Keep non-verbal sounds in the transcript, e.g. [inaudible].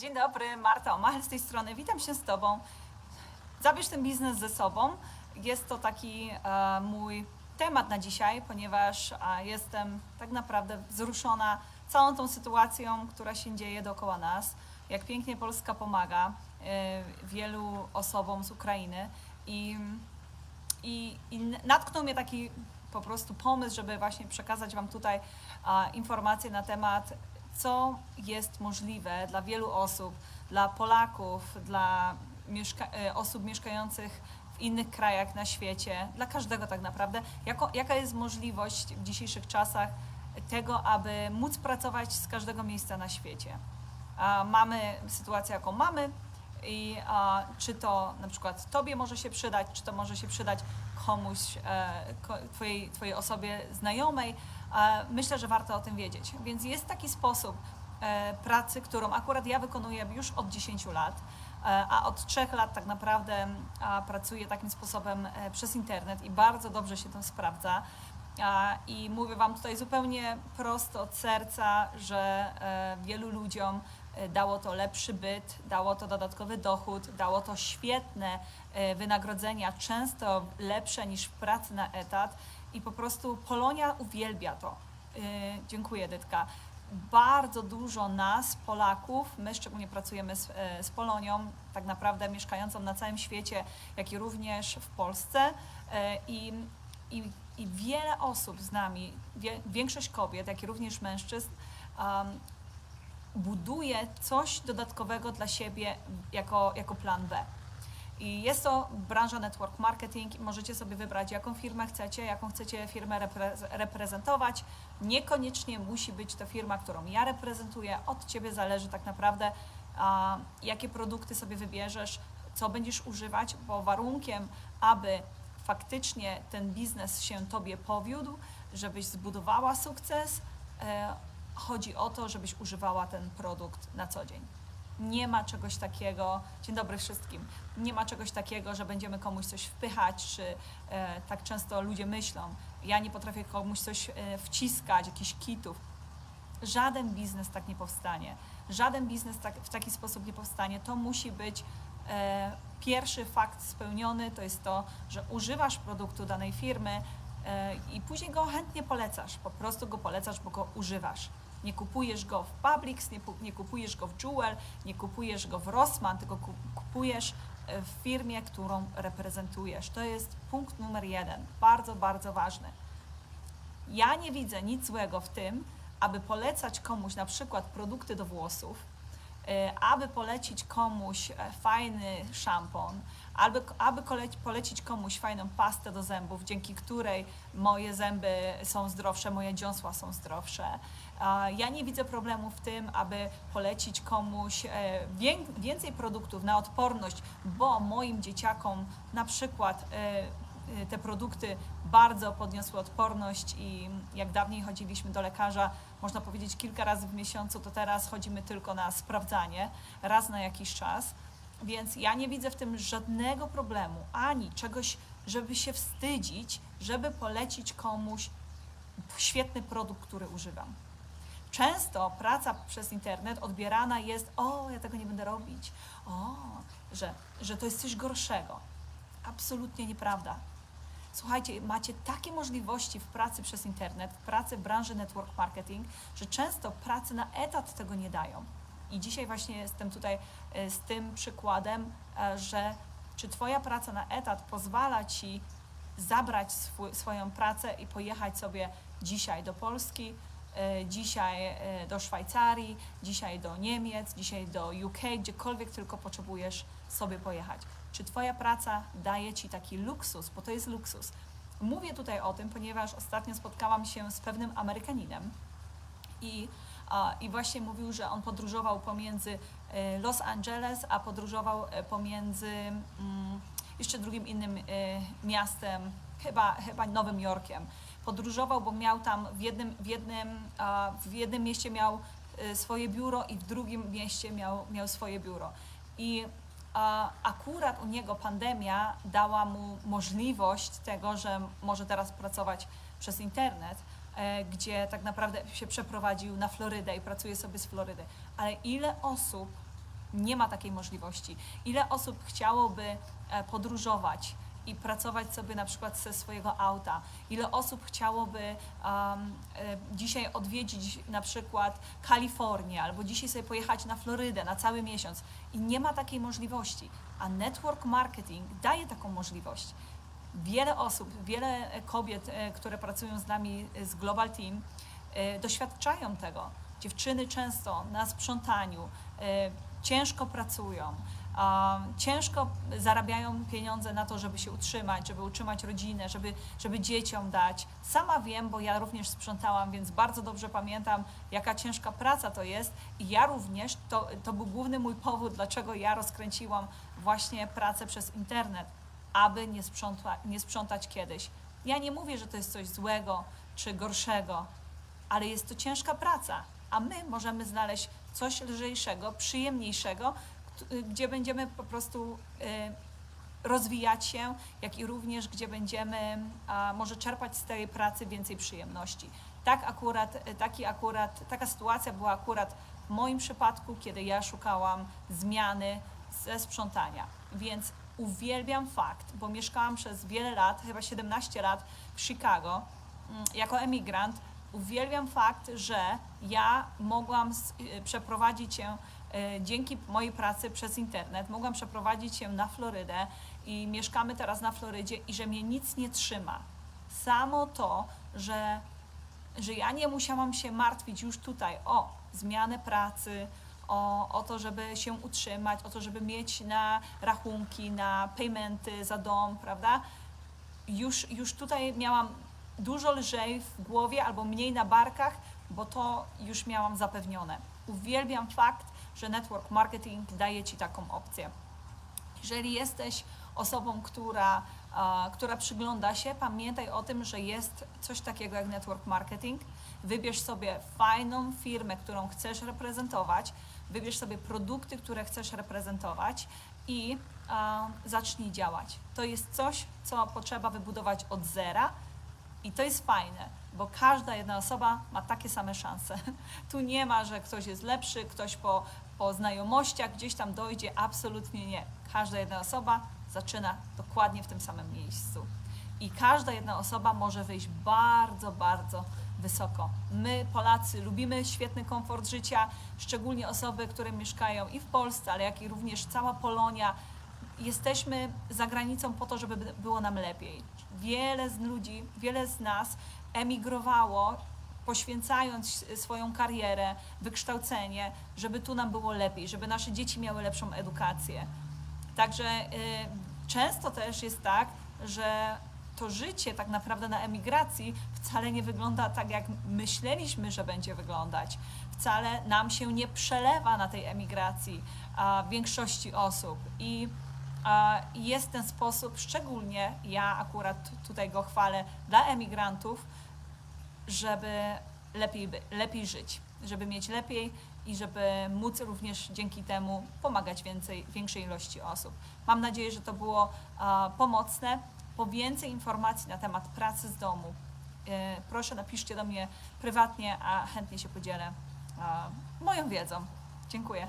Dzień dobry, Marta Omachel z tej strony. Witam się z Tobą. Zabierz ten biznes ze sobą. Jest to taki e, mój temat na dzisiaj, ponieważ e, jestem tak naprawdę wzruszona całą tą sytuacją, która się dzieje dookoła nas. Jak pięknie Polska pomaga e, wielu osobom z Ukrainy i i, i natknął mnie taki po prostu pomysł, żeby właśnie przekazać Wam tutaj a, informacje na temat, co jest możliwe dla wielu osób, dla Polaków, dla mieszka- e, osób mieszkających w innych krajach na świecie, dla każdego tak naprawdę, jako, jaka jest możliwość w dzisiejszych czasach tego, aby móc pracować z każdego miejsca na świecie. A mamy sytuację, jaką mamy, i a, czy to na przykład Tobie może się przydać, czy to może się przydać komuś, e, twojej, twojej osobie znajomej. E, myślę, że warto o tym wiedzieć. Więc jest taki sposób e, pracy, którą akurat ja wykonuję już od 10 lat, e, a od 3 lat tak naprawdę a, pracuję takim sposobem e, przez internet i bardzo dobrze się to sprawdza. I mówię Wam tutaj zupełnie prosto od serca, że e, wielu ludziom dało to lepszy byt, dało to dodatkowy dochód, dało to świetne e, wynagrodzenia, często lepsze niż w pracy na etat i po prostu Polonia uwielbia to. E, Dziękuję Edytka. Bardzo dużo nas, Polaków, my szczególnie pracujemy z, z Polonią, tak naprawdę mieszkającą na całym świecie, jak i również w Polsce i i, i wiele osób z nami, większość kobiet, jak i również mężczyzn, um, buduje coś dodatkowego dla siebie jako, jako plan B. I jest to branża network marketing. Możecie sobie wybrać, jaką firmę chcecie, jaką chcecie firmę repre- reprezentować. Niekoniecznie musi być to firma, którą ja reprezentuję. Od Ciebie zależy tak naprawdę, jakie produkty sobie wybierzesz, co będziesz używać, bo warunkiem, aby faktycznie ten biznes się Tobie powiódł, żebyś zbudowała sukces, e, chodzi o to, żebyś używała ten produkt na co dzień. Nie ma czegoś takiego, dzień dobry wszystkim, nie ma czegoś takiego, że będziemy komuś coś wpychać, czy e, tak często ludzie myślą, ja nie potrafię komuś coś e, wciskać, jakichś kitów. Żaden biznes tak nie powstanie. Żaden biznes tak, w taki sposób nie powstanie. To musi być e, pierwszy fakt spełniony, to jest to, że używasz produktu danej firmy e, i później go chętnie polecasz. Po prostu go polecasz, bo go używasz. Nie kupujesz go w Publix, nie, nie kupujesz go w Jewel, nie kupujesz go w Rossmann, tylko ku- kupujesz e, w firmie, którą reprezentujesz. To jest punkt numer jeden, bardzo, bardzo ważny. Ja nie widzę nic złego w tym, aby polecać komuś na przykład produkty do włosów, aby polecić komuś e, fajny szampon, aby, aby polecić komuś fajną pastę do zębów, dzięki której moje zęby są zdrowsze, moje dziąsła są zdrowsze. Ja nie widzę problemu w tym, aby polecić komuś e, wię- więcej produktów na odporność, bo moim dzieciakom na przykład e, te produkty bardzo podniosły odporność i jak dawniej chodziliśmy do lekarza, można powiedzieć kilka razy w miesiącu, to teraz chodzimy tylko na sprawdzanie, raz na jakiś czas. Więc ja nie widzę w tym żadnego problemu, ani czegoś, żeby się wstydzić, żeby polecić komuś świetny produkt, który używam. Często praca przez internet odbierana jest, o, ja tego nie będę robić, o, że, że to jest coś gorszego. Absolutnie nieprawda. Słuchajcie, macie takie możliwości w pracy przez internet, w pracy w branży network marketing, że często pracy na etat tego nie dają. I dzisiaj właśnie jestem tutaj e, z tym przykładem, e, że czy Twoja praca na etat pozwala Ci zabrać swój, swoją pracę i pojechać sobie dzisiaj do Polski, e, dzisiaj do Szwajcarii, dzisiaj do Niemiec, dzisiaj do UK, gdziekolwiek tylko potrzebujesz sobie pojechać. Czy Twoja praca daje Ci taki luksus, bo to jest luksus. Mówię tutaj o tym, ponieważ ostatnio spotkałam się z pewnym Amerykaninem i, i właśnie mówił, że on podróżował pomiędzy e, Los Angeles, a podróżował e, pomiędzy mm, jeszcze drugim innym e, miastem, chyba, chyba Nowym Jorkiem. Podróżował, bo miał tam w jednym, w jednym, w jednym mieście miał swoje biuro i w drugim mieście miał, miał swoje biuro. I a, akurat u niego pandemia dała mu możliwość tego, że może teraz pracować przez internet, e, gdzie tak naprawdę się przeprowadził na Florydę i pracuje sobie z Florydy. Ale ile osób Nie ma takiej możliwości. Ile osób chciałoby e, podróżować i pracować sobie na przykład ze swojego auta? Ile osób chciałoby um, dzisiaj odwiedzić na przykład Kalifornię albo dzisiaj sobie pojechać na Florydę na cały miesiąc? I nie ma takiej możliwości. A network marketing daje taką możliwość wiele osób, wiele e, kobiet, e, które pracują z nami z Global Team, doświadczają tego. Dziewczyny często na sprzątaniu ciężko pracują, ciężko zarabiają pieniądze na to, żeby się utrzymać, żeby utrzymać rodzinę, żeby, żeby dzieciom dać. Sama wiem, bo ja również sprzątałam, więc bardzo dobrze pamiętam, jaka ciężka praca to jest. I ja również, to, to był główny mój powód, dlaczego ja rozkręciłam właśnie pracę przez internet aby nie, sprząta, nie sprzątać kiedyś. Ja nie mówię, że to jest coś złego czy gorszego, ale jest to ciężka praca, a my możemy znaleźć coś lżejszego, przyjemniejszego, gdzie będziemy po prostu y, rozwijać się, jak i również gdzie będziemy może czerpać z tej pracy więcej przyjemności. Tak akurat, taki akurat, taka sytuacja była akurat w moim przypadku, kiedy ja szukałam zmiany ze sprzątania. Więc uwielbiam fakt, bo mieszkałam przez wiele lat, chyba 17 lat w Chicago mm, jako emigrant. Uwielbiam fakt, że ja mogłam y, przeprowadzić się y, dzięki mojej pracy przez internet, mogłam przeprowadzić się na Florydę i mieszkamy teraz na Florydzie i że mnie nic nie trzyma. Samo to, że że ja nie musiałam się martwić już tutaj o zmianę pracy, o, o to, żeby się utrzymać, o to, żeby mieć na rachunki, na paymenty za dom, prawda? Już, już tutaj miałam dużo lżej w głowie albo mniej na barkach, bo to już miałam zapewnione. Uwielbiam fakt, że network marketing daje Ci taką opcję. Jeżeli jesteś osobą, która, a, która przygląda się, pamiętaj o tym, że jest coś takiego jak network marketing. Wybierz sobie fajną firmę, którą chcesz reprezentować, wybierz sobie produkty, które chcesz reprezentować i a, zacznij działać. To jest coś, co potrzeba wybudować od zera i to jest fajne, bo każda jedna osoba ma takie same szanse. [laughs] Tu nie ma, że ktoś jest lepszy, ktoś po, po znajomościach gdzieś tam dojdzie. Absolutnie nie. Każda jedna osoba zaczyna dokładnie w tym samym miejscu. I każda jedna osoba może wyjść bardzo, bardzo wysoko. My, Polacy, lubimy świetny komfort życia, szczególnie osoby, które mieszkają i w Polsce, ale jak i również cała Polonia jesteśmy za granicą po to, żeby było nam lepiej. Wiele z ludzi, wiele z nas emigrowało, poświęcając swoją karierę, wykształcenie, żeby tu nam było lepiej, żeby nasze dzieci miały lepszą edukację. Także y, często też jest tak, że to życie tak naprawdę na emigracji wcale nie wygląda tak, jak myśleliśmy, że będzie wyglądać. Wcale nam się nie przelewa na tej emigracji a, większości osób. I jest ten sposób, szczególnie ja akurat tutaj go chwalę dla emigrantów, żeby lepiej, lepiej żyć, żeby mieć lepiej i żeby móc również dzięki temu pomagać więcej, większej ilości osób. Mam nadzieję, że to było pomocne. Po więcej informacji na temat pracy z domu, e, proszę napiszcie do mnie prywatnie, a chętnie się podzielę moją wiedzą. Dziękuję.